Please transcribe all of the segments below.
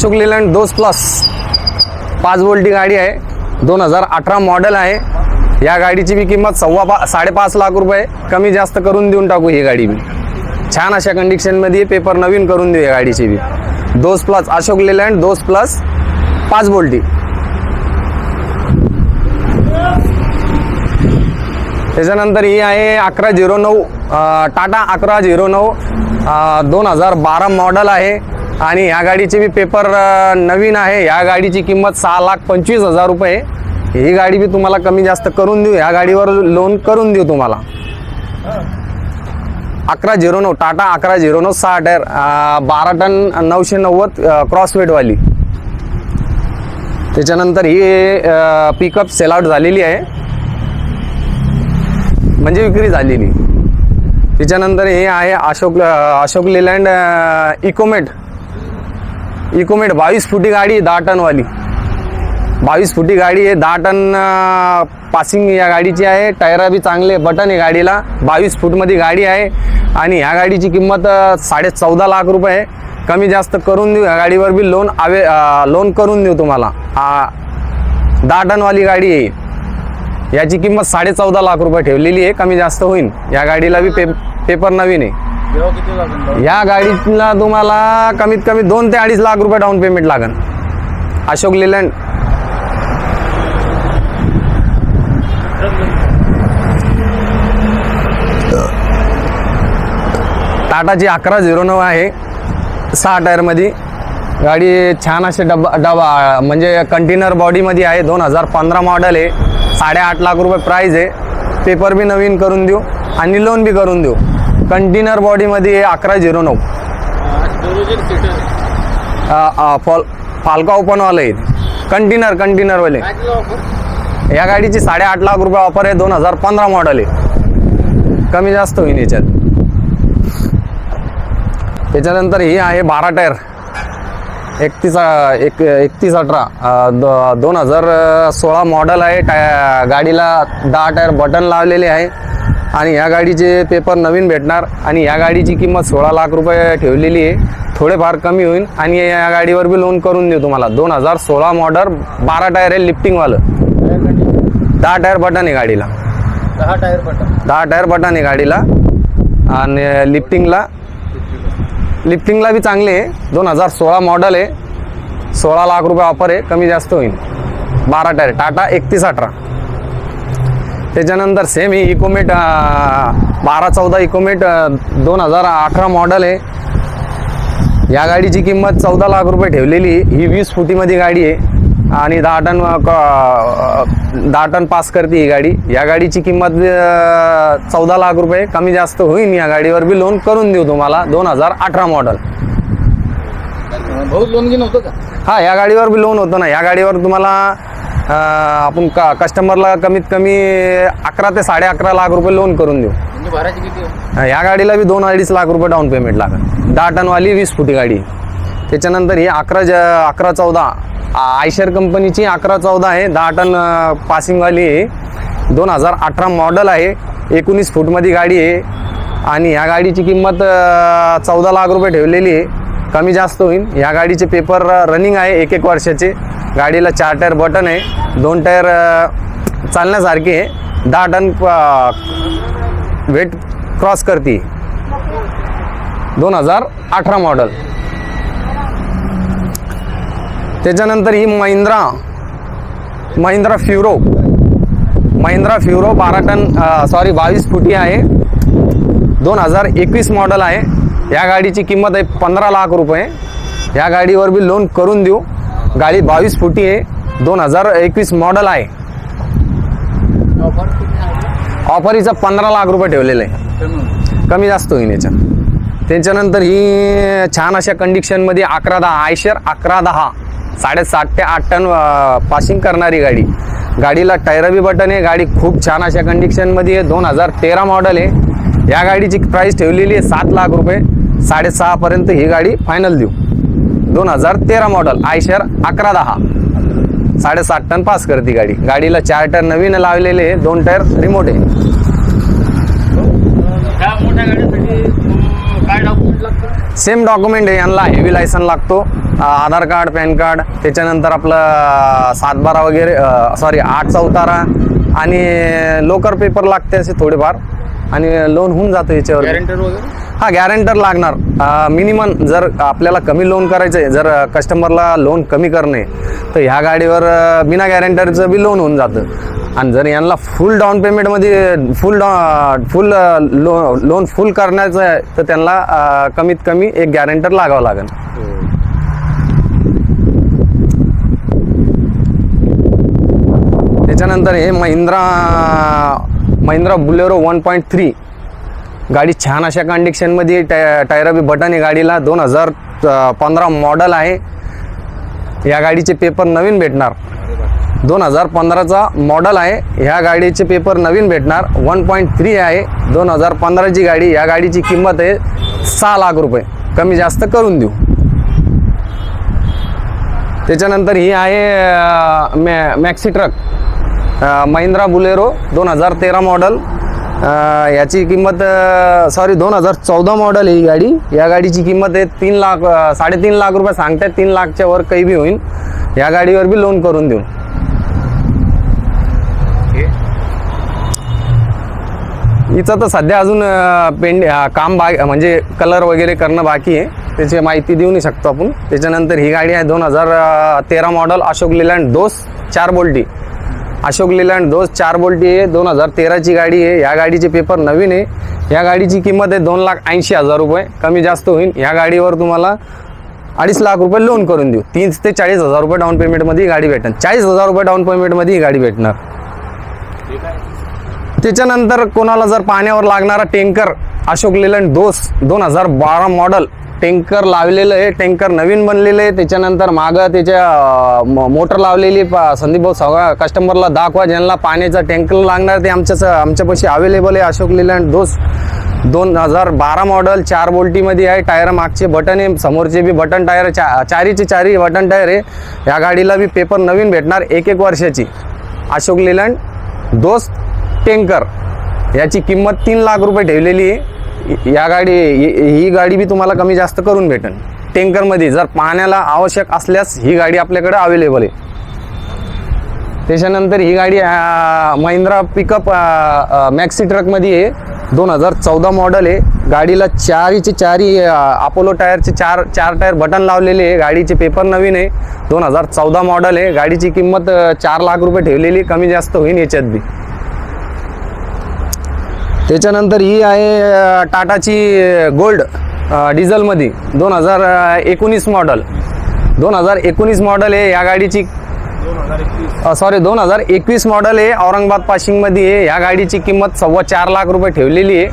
Ashok Leyland Dost plus पाच वोल्टची गाडी आहे. दोन हजार अठरा मॉडेल आहे. या गाडीची मी किंमत सव्वा पा साडेपाच लाख रुपये. कमी जास्त करून देऊन टाकू ही गाडी मी छान अशा कंडिशनमध्ये पेपर नवीन करून देऊ या गाडीची बी. Dost plus Ashok Leyland Dost plus पाच वोल्टी त्याच्यानंतर ही आहे अकरा झिरो नऊ टाटा अकरा झिरो नऊ दोन हजार बारा मॉडल आहे. आणि ह्या गाडीचे मी पेपर नवीन आहे. ह्या गाडीची किंमत सहा लाख पंचवीस हजार रुपये. ही गाडी मी तुम्हाला कमी जास्त करून देऊ. ह्या गाडीवर लोन करून देऊ तुम्हाला. अकरा झिरो नऊ टाटा अकरा झिरो नऊ सहा टायर बारा टन नऊशे नव्वद क्रॉसवेटवाली त्याच्यानंतर ही पिकअप सेल आउट झालेली आहे. म्हणजे विक्री झालेली. त्याच्यानंतर हे आहे Ashok Ashok Leyland Ecomet. Ecomet बावीस फुटी गाडी दहा टनवाली. बावीस फुटी गाडी आहे दहा टन पासिंग या गाडीची आहे. टायरा बी चांगले बटन आहे गाडीला. बावीस फूटमध्ये गाडी आहे. आणि ह्या गाडीची किंमत साडे चौदा लाख रुपये आहे. कमी जास्त करून देऊ या गाडीवर बी लोन आवे लोन करून देऊ तुम्हाला. हा दहा टनवाली गाडी आहे. याची किंमत साडे चौदा लाख रुपये ठेवलेली आहे. कमी जास्त होईल या गाडीला बी पे पेपर नवीन आहे. या गाडीला तुम्हाला कमीत कमी दोन ते अडीच लाख रुपये डाऊन पेमेंट लागेल अशोक लेलँड. टाटाची अकरा झिरो नऊ आहे. सहा टायरमध्ये गाडी छान असे डबा डबा म्हणजे कंटेनर बॉडीमध्ये आहे. दोन हजार पंधरा मॉडेल आहे. साडेआठ लाख रुपये प्राईज आहे. पेपर बी नवीन करून देऊ. आणि लोन बी करून देऊ. कंटेनर बॉडीमध्ये आहे अकरा झिरो नऊ. फॉल फाल्का ओपनवाले आहेत. कंटेनर कंटेनरवाले. या गाडीची साडेआठ लाख रुपये ऑफर आहे दोन हजार पंधरा मॉडेल आहे. कमी जास्त होईल याच्यात. त्याच्यानंतर ही आहे बारा टायर. एकतीस एक एकतीस अठरा. दो- दोन हजार सोळा मॉडेल आहे. टाय गाडीला दहा टायर बटन लावलेले आहे. आणि या गाडीचे पेपर नवीन भेटणार आणि या गाडीची किंमत सोळा लाख रुपये ठेवलेली आहे. थोडेफार कमी होईल आणि या गाडीवर बी लोन करून देऊ तुम्हाला. दोन हजार सोळा मॉडल बारा टायर आहे लिफ्टिंगवालं दहा टायर बटन आहे गाडीला. दहा टायर बटन. दहा टायर बटन आहे गाडीला. आणि लिफ्टिंगला लिफ्टिंगला बी चांगले आहे. दोन हजार सोळा मॉडल आहे. सोळा लाख रुपये ऑफर आहे. कमी जास्त होईल. बारा टायर टाटा एकतीस अठरा. त्याच्यानंतर सेम ही इकोमेट बारा चौदा इकोमेट दोन हजार अठरा मॉडल आहे. या गाडीची किंमत चौदा लाख रुपये ठेवलेली. ही वीस फुटीमध्ये गाडी आहे. आणि दहा टन दहा टन पास करते ही गाडी. या गाडीची किंमत चौदा लाख रुपये. कमी जास्त होईल या गाडीवर बी लोन करून देऊ तुम्हाला दोन हजार अठरा मॉडल भाऊ लोन घेऊन होतं का? हा या गाडीवर बी लोन होतं ना. या गाडीवर तुम्हाला आपण का कस्टमरला कमीत कमी अकरा ते साडे अकरा लाख रुपये लोन करून देऊ. म्हणजे भरायची किती? या गाडीला बी दोन अडीच लाख रुपये डाऊन पेमेंट लागेल. दहा टनवाली वीस फुटी गाडी. त्याच्यानंतर ही अकरा ज अकरा चौदा. आयशर कंपनीची अकरा चौदा आहे. दहा टन पासिंगवाली आहे. दोन हजार अठरा मॉडल आहे. एकोणीस फूटमध्ये गाडी आहे. आणि या गाडीची किंमत चौदा लाख रुपये ठेवलेली आहे. कमी जास्त होईल. या गाडीचे पेपर रनिंग आहे. एक एक वर्षाचे. गाडीला चार टायर बटन आहे. दोन टायर चालण्यासारखे आहे. दहा टन वेट क्रॉस करते. दोन हजार अठरा मॉडल त्याच्यानंतर ही महिंद्रा महिंद्रा फ्युरो महिंद्रा फ्युरो बारा टन सॉरी बावीस फुटी आहे. दोन हजार एकवीस मॉडल आहे. या गाडीची किंमत आहे पंधरा लाख रुपये. या गाडीवर बी लोन करून देऊ. गाडी बावीस फुटी आहे. दोन हजार एकवीस मॉडल आहे. ऑफर हिचा पंधरा लाख रुपये ठेवलेलं आहे. कमी. जास्त होईल याच्या त्याच्यानंतर ही छान अशा कंडिशनमध्ये अकरा दहा आयशर अकरा दहा साडेसात ते आठ टन पासिंग करणारी गाडी. गाडीला टायरबी बटन आहे. गाडी खूप छान अशा कंडिशनमध्ये आहे. दोन हजार तेरा मॉडल आहे. या गाडीची प्राईस ठेवलेली आहे सात लाख रुपये. साडेसहापर्यंत ही गाडी फायनल देऊ. दोन हजार तेरा मॉडल आयशर अकरा दहा. साडेसात टन पास करते गाडी. गाडीला चार टायर नवीन लावलेले दोन टायर रिमोट आहे. सेम डॉक्युमेंट आहे यांना हेवी लायसन लागतो. आधार कार्ड पॅन कार्ड त्याच्यानंतर आपलं सातबारा वगैरे सॉरी आठचा उतारा आणि लोकर पेपर लागते असे थोडेफार. आणि लोन होऊन जातं याच्यावर. हा गॅरंटर लागणार. मिनिमम जर आपल्याला कमी लोन करायचं आहे जर कस्टमरला लोन कमी करणे तर ह्या गाडीवर बिना गॅरंटरचं बी लोन होऊन जातं. आणि जर यांना फुल डाऊन पेमेंटमध्ये फुल डा फुल लो लोन फुल करण्याचं आहे तर त्यांना कमीत कमी एक गॅरंटर लागावं लागेल. त्याच्यानंतर हे Mahindra Mahindra Bolero one point three. गाडी छान अशा कंडिशनमध्ये टाय टायरबी बटन आहे गाडीला. दोन हजार पंधरा मॉडल आहे. या गाडीचे पेपर नवीन भेटणार. दोन हजार पंधराचा मॉडल आहे. ह्या गाडीचे पेपर नवीन भेटणार. वन पॉईंट थ्री आहे. दोन हजार पंधराची गाडी. या गाडीची किंमत आहे सहा लाख रुपये. कमी जास्त करून देऊ. त्याच्यानंतर ही आहे मॅ मॅक्सी ट्रक महिंद्रा बुलेरो दोन हजार तेरा मॉडल याची किंमत सॉरी दोन हजार चौदा मॉडल आहे ही गाडी. या गाडीची किंमत आहे तीन लाख साडेतीन लाख रुपये. सांगतात तीन लाखच्या वर काही बी होईल या गाडीवर बी लोन करून देऊ. हिचं तर सध्या अजून पेंड काम बा म्हणजे कलर वगैरे करणं बाकी आहे. त्याची माहिती देऊ नाही शकतो आपण. त्याच्यानंतर ही गाडी आहे दोन हजार तेरा मॉडल अशोक लिलँड दोस चार बोल्टी. अशोक लेलँड दोस चार बोल्टी आहे दोन हजार तेराची गाडी आहे. या गाडीचे पेपर नवीन आहे. या गाडीची किंमत आहे दोन लाख ऐंशी हजार रुपये. कमी जास्त होईल. या गाडीवर तुम्हाला अडीच लाख रुपये लोन करून देऊ. तीस ते चाळीस हजार रुपये डाऊन पेमेंटमध्ये ही गाडी भेटणार. चाळीस हजार रुपये डाऊन पेमेंटमध्ये ही गाडी भेटणार. त्याच्यानंतर कोणाला जर पाण्यावर लागणारा टँकर अशोक लेलंड दोस दोन हजार बारा मॉडल टँकर लावलेलं आहे टँकर नवीन बनलेलं आहे. त्याच्यानंतर मागं त्याच्या मोटर लावलेली संदीप भाऊ सगळ्या कस्टमरला दाखवा ज्यांना पाण्याचा टँकर लागणार ते आमच्या आमच्यापाशी अवेलेबल आहे अशोक लेलंड दोस दोन हजार बारा मॉडल चार बोल्टीमध्ये आहे टायर मागचे बटन आहे समोरचे बी बटन टायर चा चारीचे चारी बटन टायर आहे. या गाडीला बी पेपर नवीन भेटणार एक एक वर्षाची. अशोक लेलंड दोस्त टँकर. याची किंमत तीन लाख रुपये ठेवलेली आहे. या गाडी ही गाडी बी तुम्हाला कमी जास्त करून भेटेल टँकरमध्ये जर पाण्याला आवश्यक असल्यास ही गाडी आपल्याकडे अवेलेबल आहे. त्याच्यानंतर ही गाडी महिंद्रा पिकअप मॅक्सी ट्रकमध्ये आहे. दोन हजार चौदा मॉडल आहे. गाडीला चारीचे चारी अपोलो टायरचे चार चार टायर बटन लावलेले आहे. गाडीचे पेपर नवीन आहे. दोन हजार चौदा मॉडल आहे. गाडीची किंमत चार लाख रुपये ठेवलेली कमी जास्त होईल याच्यात बी. त्याच्यानंतर ही आहे टाटाची गोल्ड डिझेलमध्ये. दोन हजार एकोणीस मॉडल. दोन हजार एकोणीस मॉडल आहे या गाडीची सॉरी दोन हजार एकवीस मॉडल आहे औरंगाबाद पाशिंगमध्ये आहे या गाडीची किंमत सव्वा चार लाख रुपये ठेवलेली आहे.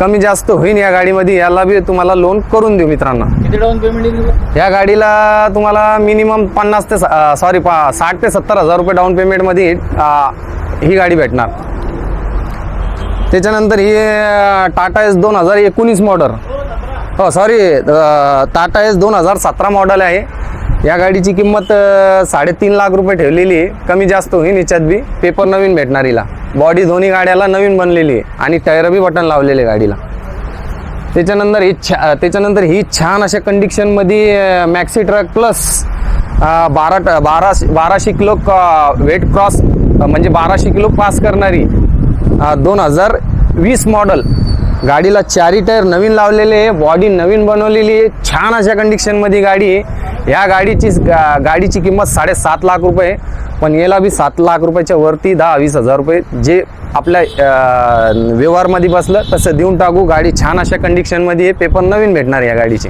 कमी जास्त होईल या गाडीमध्ये याला बी तुम्हाला लोन करून देऊ मित्रांनो. किती डाऊन पेमेंट येईल या गाडीला तुम्हाला मिनिमम पन्नास ते सॉरी पा साठ ते सत्तर हजार रुपये डाऊन पेमेंटमध्ये ही गाडी भेटणार. त्याच्यानंतर ही टाटा एस दोन हजार एकोणीस मॉडल हो सॉरी टाटा एस दोन हजार सतरा मॉडल आहे. या गाडीची किंमत साडेतीन लाख रुपये ठेवलेली आहे. कमी जास्त होईल याच्यात बी. पेपर नवीन भेटणार हिला. बॉडी दोन्ही गाड्याला नवीन बनलेली आहे. आणि टायर बी बटन लावलेले गाडीला. त्याच्यानंतर ही छा त्याच्यानंतर ही छान अशा कंडिशनमध्ये मॅक्सी ट्रक प्लस बारा ट- बारा बाराशे किलो वेट क्रॉस म्हणजे बाराशे किलो पास करणारी. दोन हजार वीस मॉडल गाडीला चारी टायर नवीन लावलेले आहे. बॉडी नवीन बनवलेली आहे. छान अशा कंडिशनमध्ये गाडी आहे. या गाडीची गा- गाडीची किंमत साडेसात लाख रुपये पण याला बी सात लाख रुपयाच्या वरती दहा वीस हजार रुपये जे आपल्या व्यवहारमध्ये बसलं तसं देऊन टाकू. गाडी छान अशा कंडिशनमध्ये आहे. पेपर नवीन भेटणार या गाडीचे.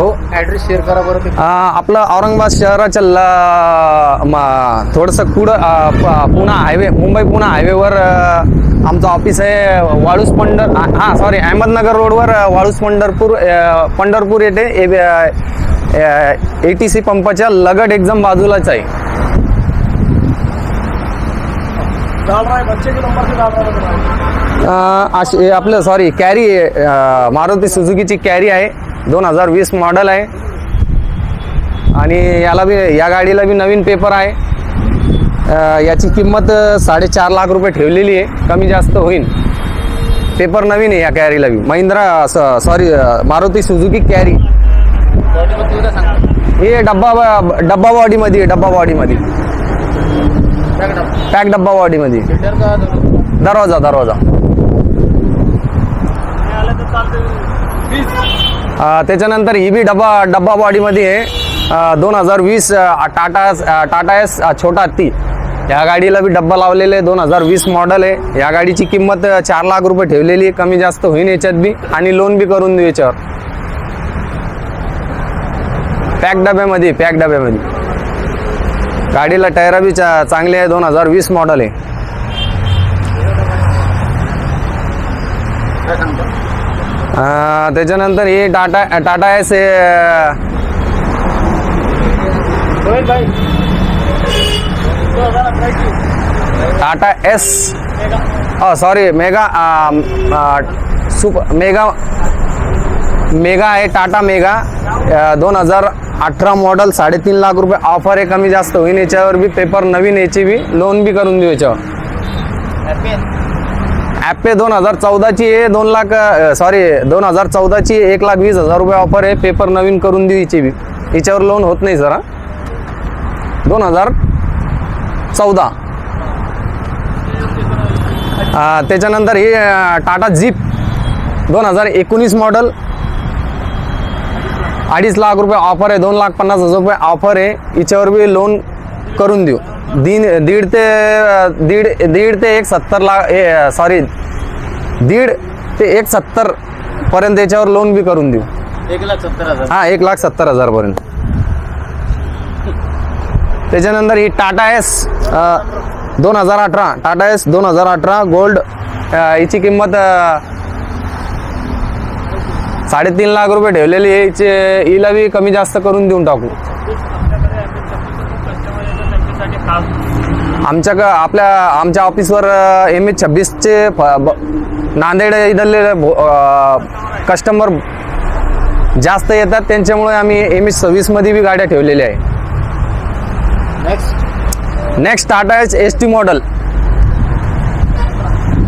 हो ॲड्रेस शेअर करा बरं ते आ, आपलं औरंगाबाद शहराच्या ल म- थोडंसं प- पुणा हायवे मुंबई पुणा हायवेवर आमचं ऑफिस आहे वाळूस पंढर हां सॉरी अहमदनगर रोडवर आ, वाळूस पंढरपूर पंढरपूर येथे ए टी सी पंपाच्या लगड एकदम बाजूलाच आहे. डाल रहा है बच्चे के नंबर से डाल रहा है अ, अशी आपलं सॉरी कॅरी अ, मारुती सुझुकीची कॅरी आहे. दोन हजार वीस मॉडल आहे. आणि याला बी या गाडीला बी नवीन पेपर आहे. याची किंमत साडेचार लाख रुपये ठेवलेली आहे. कमी जास्त होईल पेपर नवीन आहे या कॅरीला बी. Mahindra sorry Maruti Suzuki Carry हे डब्बा डब्बा बॉडीमध्ये डब्बा बॉडीमध्ये. पॅक डब्बा बॉडीमध्ये. दरवाजा दरवाजा. त्याच्यानंतर ही बी डब्बा डब्बा बॉडीमध्ये आहे दोन हजार वीस टाटा टाटा एस छोटा हत्ती या गाडीला बी डब्बा लावलेले आहे दोन हजार वीस मॉडेल आहे. या गाडीची किंमत चार लाख रुपये ठेवलेली आहे कमी जास्त होईन याच्यात बी आणि लोन बी करून देऊ याच्यावर. पॅक डब्यामध्ये पॅक डब्यामध्ये. गाडीला टायरा बी चा- चांगले आहे दोन हजार वीस मॉडेल आहे. त्याच्यानंतर हे Tata Tata Ace Tata Ace sorry Mega super Mega Mega आहे टाटा मेगा. दोन हजार अठरा मॉडल साडेतीन लाख रुपये ऑफर आहे कमी जास्त होईन. याच्यावर बी पेपर नवीन याची बी लोन बी करून देऊ याच्यावर. ॲपे दोन हजार चौदाची आहे दोन लाख सॉरी दोन हजार चौदाची एक लाख वीस हजार रुपये ऑफर आहे पेपर नवीन करून देऊ याची बी. याच्यावर लोन होत नाही सर दोन हजार चौदा. त्याच्यानंतर हे टाटा जीप. दोन हजार एकोणीस मॉडल अडीच लाख रुपये ऑफर आहे दोन लाख पन्नास हजार रुपये ऑफर आहे. हिच्यावर बी लोन करून देऊ. दीड दीड ते दीड दीड ते एक सत्तर लाख सॉरी दीड ते एक सत्तर पर्यंत याच्यावर लोन बी करून देऊ. एक लाख सत्तर हजार. हां एक लाख सत्तर हजारपर्यंत त्याच्यानंतर ही टाटा एस दोन हजार अठरा. टाटा एस दोन हजार अठरा गोल्ड हिची किंमत साडेतीन लाख रुपये ठेवलेली आहे. हिचे हिला बी कमी जास्त करून देऊन टाकू. आमच्या क- आपल्या आमच्या ऑफिसवर एम एच छब्बीसचे नांदेड इथले कस्टमर जास्त येतात. त्यांच्यामुळे आम्ही एम एच सव्वीसमध्ये बी गाड्या ठेवलेल्या आहे next next Tata H S T model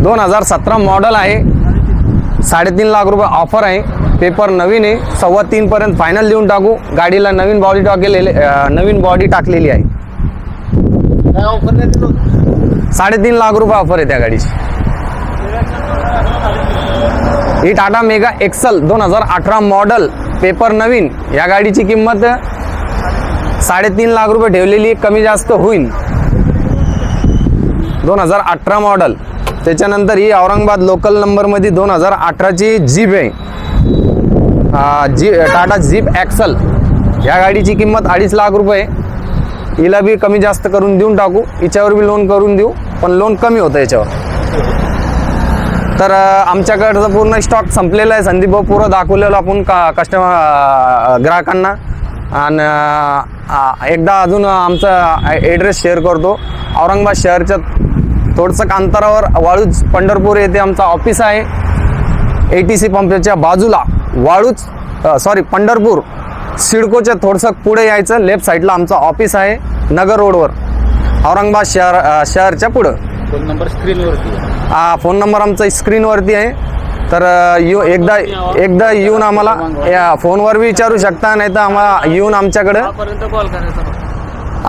दोन हजार सतरा मॉडल आहे. साडेतीन लाख रुपये ऑफर आहे. पेपर नवीन आहे. सव्वा तीनपर्यंत फायनल देऊन टाकू. गाडीला नवीन बॉडी टाकलेले नवीन बॉडी टाकलेली आहे. काय ऑफर नाही दिलो साडेतीन लाख रुपये ऑफर आहे त्या गाडीची. ही टाटा मेगा एक्सल दोन हजार अठरा मॉडल पेपर नवीन. या गाडीची किंमत साडेतीन लाख रुपये ठेवलेली कमी जास्त होईल दोन हजार अठरा मॉडल त्याच्यानंतर ही औरंगाबाद लोकल नंबरमध्ये दोन हजार अठराची जीप आहे. जी टाटा जीप ॲक्सल या गाडीची किंमत अडीच लाख रुपये हिला बी कमी जास्त करून देऊन टाकू. हिच्यावर बी लोन करून देऊ पण लोन कमी होतं याच्यावर. तर आमच्याकडचं पूर्ण स्टॉक संपलेला आहे. संदीप भाऊ पुरं दाखवलेलं आपण का कस्टमर ग्राहकांना. आणि एकदा अजून आमचा ॲड्रेस शेअर करतो. औरंगाबाद शहरच्या थोडंसं अंतरावर वाळूज पंढरपूर येथे आमचा ऑफिस आहे. ए टी सी पंपच्या बाजूला वाळूच सॉरी पंढरपूर. सिडकोच्या थोडंसं पुढे यायचं. लेफ्ट साईडला आमचं ऑफिस आहे. नगर रोडवर औरंगाबाद शहर शहरच्या पुढं. फोन नंबर स्क्रीनवरती हा फोन नंबर आमचा स्क्रीनवरती आहे. तर येऊ एकदा एकदा येऊन आम्हाला या फोनवर विचारू शकता नाही तर आम्हाला येऊन आमच्याकडं कॉल करायचा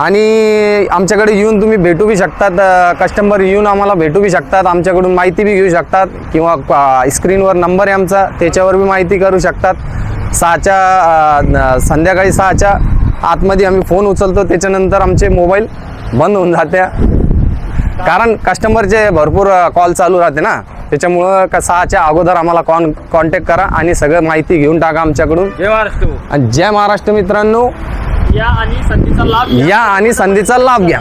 आणि आमच्याकडे येऊन तुम्ही भेटू बी शकतात कस्टमर येऊन आम्हाला भेटू बी शकतात आमच्याकडून माहिती बी घेऊ शकतात किंवा स्क्रीनवर नंबर आहे आमचा त्याच्यावर बी माहिती करू शकतात. सहाच्या संध्याकाळी सहाच्या आतमध्ये आम्ही फोन उचलतो. त्याच्यानंतर आमचे मोबाईल बंद होऊन जात्या कारण कस्टमरचे भरपूर कॉल चालू राहते ना. त्याच्यामुळं का सहाच्या अगोदर आम्हाला कॉन कॉन्टॅक्ट करा आणि सगळं माहिती घेऊन टाका आमच्याकडून. जय महाराष्ट्र. आणि जय महाराष्ट्र मित्रांनो. या आणि संधीचा लाभ. या आणि संधीचा लाभ घ्या.